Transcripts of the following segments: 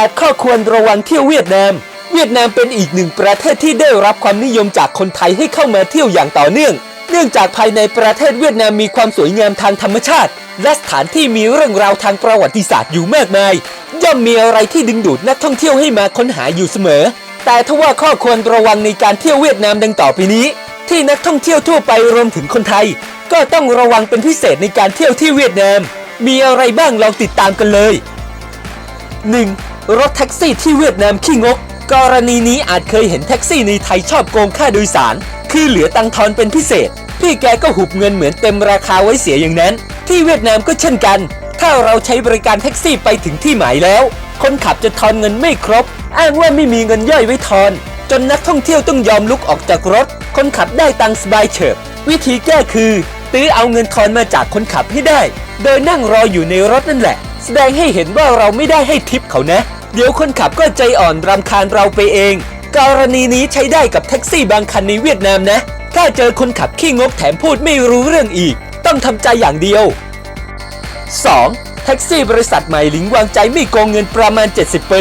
8 ข้อควรระวังเที่ยวเวียดนาม เวียดนามเป็นอีกหนึ่งประเทศที่ได้รับความนิยมจากคนไทยให้เข้ามาเที่ยวอย่างต่อเนื่อง เนื่องจากภายในประเทศเวียดนามมีความสวยงามทางธรรมชาติ และสถานที่มีเรื่องราวทางประวัติศาสตร์อยู่มากมาย ย่อมมีอะไรที่ดึงดูดนักท่องเที่ยวให้มาค้นหาอยู่เสมอ แต่ถ้าว่าข้อควรระวังในการเที่ยวเวียดนามดังต่อไปนี้ ที่นักท่องเที่ยวทั่วไปรวมถึงคนไทย ก็ต้องระวังเป็นพิเศษในการเที่ยวที่เวียดนาม มีอะไรบ้างลองติดตามกันเลย 1. รถแท็กซี่ที่เวียดนามขี้งก กรณีนี้อาจเคยเห็นแท็กซี่ในไทยชอบโกงค่าโดยสาร คือเหลือตังทอนเป็นพิเศษ พี่แกก็หุบเงินเหมือนเต็มราคาไว้เสียอย่างนั้น ที่เวียดนามก็เช่นกัน ถ้าเราใช้บริการแท็กซี่ไปถึงที่หมายแล้ว คนขับจะทอนเงินไม่ครบ อ้างว่าไม่มีเงินย่อยไว้ทอน จนนักท่องเที่ยวต้องยอมลุกออกจากรถ คนขับได้ตังสบายเฉิบ วิธีแก้คือตื้อเอาเงินทอนมาจากคนขับให้ได้ โดยนั่งรออยู่ในรถนั่นแหละ แสดงให้เห็นว่าเราไม่ได้ให้ทิปเขานะ เดี๋ยวคนขับก็ใจอ่อนรำคาญเราไปเอง กรณีนี้ใช้ได้กับแท็กซี่บางคันในเวียดนามนะ ถ้าเจอคนขับขี้งกแถมพูดไม่รู้เรื่องอีก ต้องทำใจอย่างเดียว 2. แท็กซี่บริษัทใหม่หลิงวางใจไม่โกงเงินประมาณ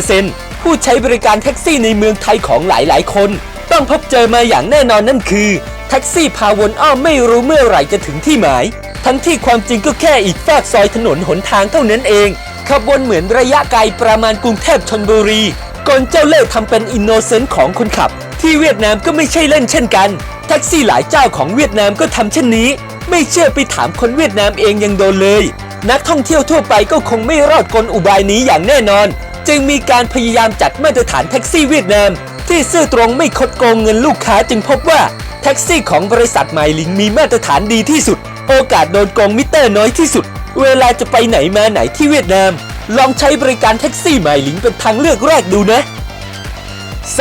70%ผู้ใช้บริการแท็กซี่ในเมืองไทยของหลายๆ คน ต้องพบเจอมาอย่างแน่นอนนั่นคือ แท็กซี่พาวนอ้อมไม่รู้เมื่อไหร่จะถึงที่หมาย ทั้งที่ความจริงก็แค่อีกฝากซอยถนนหนทางเท่านั้นเองขับวนเหมือนระยะไกลประมาณกรุงเทพชนบุรีกลเจ้าเล่ห์ทำเป็นอินโนเซนต์ของคนขับ ที่เวียดนามก็ไม่ใช่เล่นเช่นกัน แท็กซี่หลายเจ้าของเวียดนามก็ทำเช่นนี้ ไม่เชื่อไปถามคนเวียดนามเองยังโดนเลย นักท่องเที่ยวทั่วไปก็คงไม่รอดกลอุบายนี้อย่างแน่นอน จึงมีการพยายามจัดมาตรฐานแท็กซี่เวียดนาม ที่ซื่อตรงไม่คดโกงเงินลูกค้าจึงพบว่า แท็กซี่ของบริษัทไมลิงมีมาตรฐานดีที่สุด โอกาสโดนโกงมิเตอร์น้อยที่สุด เวลาจะไปไหนมาไหนที่เวียดนาม ลองใช้บริการแท็กซี่ไมลิงเป็นทางเลือกแรกดูนะ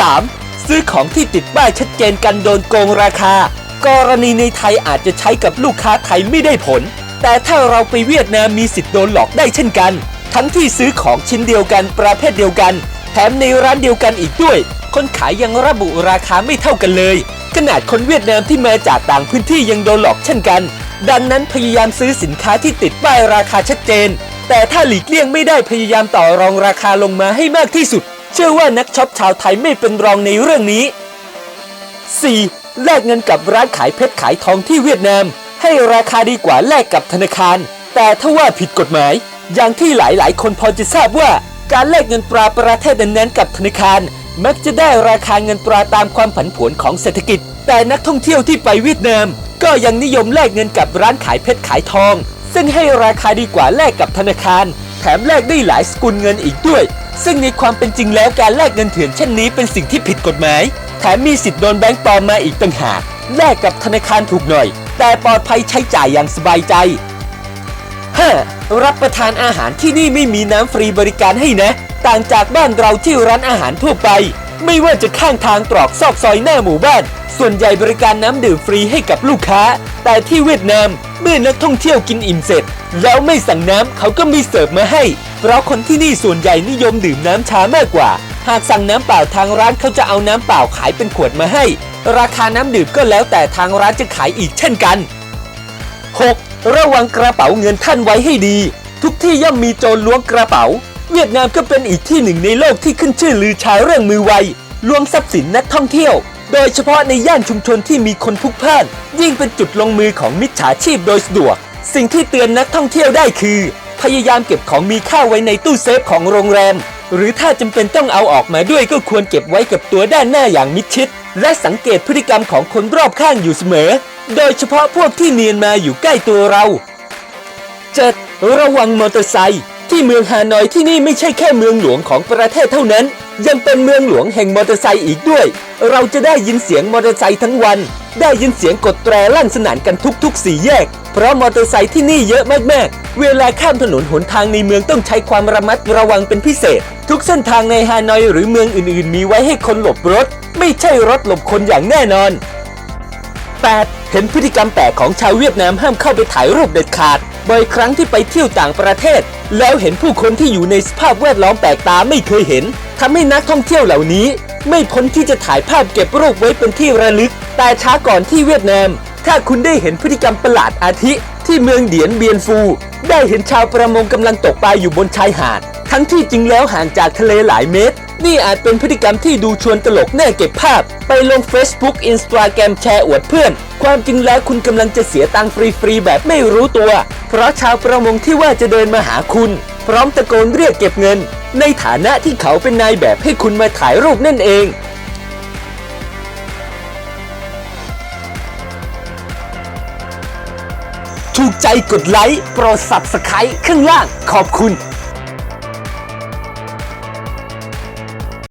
3. ซื้อของที่ติดป้ายชัดเจนกันโดนโกงราคา กรณีในไทยอาจจะใช้กับลูกค้าไทยไม่ได้ผล แต่ถ้าเราไปเวียดนามมีสิทธิ์โดนหลอกได้เช่นกัน ทั้งที่ซื้อของชิ้นเดียวกันประเภทเดียวกัน แถมในร้านเดียวกันอีกด้วย คนขายยังระบุราคาไม่เท่ากันเลย ขนาดคนเวียดนามที่มาจากต่างพื้นที่ยังโดนหลอกเช่นกัน ดังนั้นพยายามซื้อสินค้าที่ติดป้ายราคาชัดเจน แต่ถ้าหลีกเลี่ยงไม่ได้พยายามต่อรองราคาลงมาให้มากที่สุด เชื่อว่านักช็อปชาวไทยไม่เป็นรองในเรื่องนี้ 4. แลกเงินกับร้านขายเพชรขายทองที่เวียดนาม ให้ราคาดีกว่าแลกกับธนาคาร แต่ถ้าว่าผิดกฎหมาย อย่างที่หลายๆ คนพอจะทราบว่า การแลกเงินตราประเทศนั้นๆกับธนาคาร มักจะได้ราคาเงินตราตามความผันผวนของเศรษฐกิจ แต่นักท่องเที่ยวที่ไปเวียดนาม ก็ยังนิยมแลกเงินกับร้านขายเพชรขายทอง ซึ่งให้ราคาดีกว่าแลกกับธนาคาร แถมแลกได้หลายสกุลเงินอีกด้วย ซึ่งในความเป็นจริงแล้วการแลกเงินเถื่อนเช่นนี้เป็นสิ่งที่ผิดกฎหมาย แถมมีสิทธิ์โดนแบงก์ปลอมมาอีกต่างหากแลกกับธนาคารถูกหน่อย แต่ปลอดภัยใช้จ่ายอย่างสบายใจ 5. รับประทานอาหารที่นี่ไม่มีน้ำฟรีบริการให้นะ ต่างจากบ้านเราที่ร้านอาหารทั่วไป ไม่ว่าจะข้างทางตรอกซอกซอยหน้าหมู่บ้าน ส่วนใหญ่บริการน้ำดื่มฟรีให้กับลูกค้า แต่ที่เวียดนามเมื่อนักท่องเที่ยวกินอิ่มเสร็จ แล้วไม่สั่งน้ำเขาก็มีเสิร์ฟมาให้ เพราะคนที่นี่ส่วนใหญ่นิยมดื่มน้ำชามากกว่า หากสั่งน้ำเปล่าทางร้านเขาจะเอาน้ำเปล่าขายเป็นขวดมาให้ ราคาน้ำดื่มก็แล้วแต่ทางร้านจะขายอีกเช่นกัน 6. ระวังกระเป๋าเงินท่านไว้ให้ดี ทุกที่ย่อมมีโจรล้วงกระเป๋า เวียดนามก็เป็นอีกที่หนึ่งในโลกที่ขึ้นชื่อลือชาเรื่องมือไวล้วงทรัพย์สินนักท่องเที่ยว โดยเฉพาะในย่านชุมชนที่มีคนพลุกพล่าน ยิ่งเป็นจุดลงมือของมิจฉาชีพโดยสะดวก สิ่งที่เตือนนักท่องเที่ยวได้คือ พยายามเก็บของมีค่าไว้ในตู้เซฟของโรงแรม หรือถ้าจำเป็นต้องเอาออกมาด้วยก็ควรเก็บไว้กับตัวด้านหน้าอย่างมิดชิด และสังเกตพฤติกรรมของคนรอบข้างอยู่เสมอ โดยเฉพาะพวกที่เนียนมาอยู่ใกล้ตัวเรา 7. ระวังมอเตอร์ไซค์ที่เมืองฮานอยที่นี่ไม่ใช่แค่เมืองหลวงของประเทศเท่านั้น ยังเป็นเมืองหลวงแห่งมอเตอร์ไซค์อีกด้วย เราจะได้ยินเสียงมอเตอร์ไซค์ทั้งวัน ได้ยินเสียงกดแตรลั่นสนั่นกันทุกๆสี่แยก เพราะมอเตอร์ไซค์ที่นี่เยอะมากๆ เวลาข้ามถนนหนทางในเมืองต้องใช้ความระมัดระวังเป็นพิเศษ ทุกเส้นทางในฮานอยหรือเมืองอื่นๆ มีไว้ให้คนหลบรถ ไม่ใช่รถหลบคนอย่างแน่นอน 8. เห็นพฤติกรรมแปลกของชาวเวียดนามห้ามเข้าไปถ่ายรูปเด็ดขาด บ่อยครั้งที่ไปเที่ยวต่างประเทศ แล้วเห็นผู้คนที่อยู่ในสภาพแวดล้อมแปลกตาไม่เคยเห็นทำให้นักท่องเที่ยวเหล่านี้ ไม่พ้นที่จะถ่ายภาพเก็บรูปไว้เป็นที่ระลึก แต่ช้าก่อนที่เวียดนาม ถ้าคุณได้เห็นพฤติกรรมประหลาดอาทิ ที่เมืองเดียนเบียนฟู ได้เห็นชาวประมงกำลังตกปลาอยู่บนชายหาด ทั้งที่จริงแล้วห่างจากทะเลหลายเมตร นี่อาจเป็นพฤติกรรมที่ดูชวนตลกแน่เก็บภาพ ไปลง Facebook Instagram แชร์อวดเพื่อน ความจริงแล้วคุณกำลังจะเสียตังค์ฟรีๆแบบไม่รู้ตัว เพราะชาวประมงที่ว่าจะเดินมาหาคุณ พร้อมตะโกนเรียกเก็บเงิน ในฐานะที่เขาเป็นนายแบบให้คุณมาถ่ายรูปนั่นเอง ถูกใจกดไลค์ โปรด Subscribe ข้างล่าง ขอบคุณ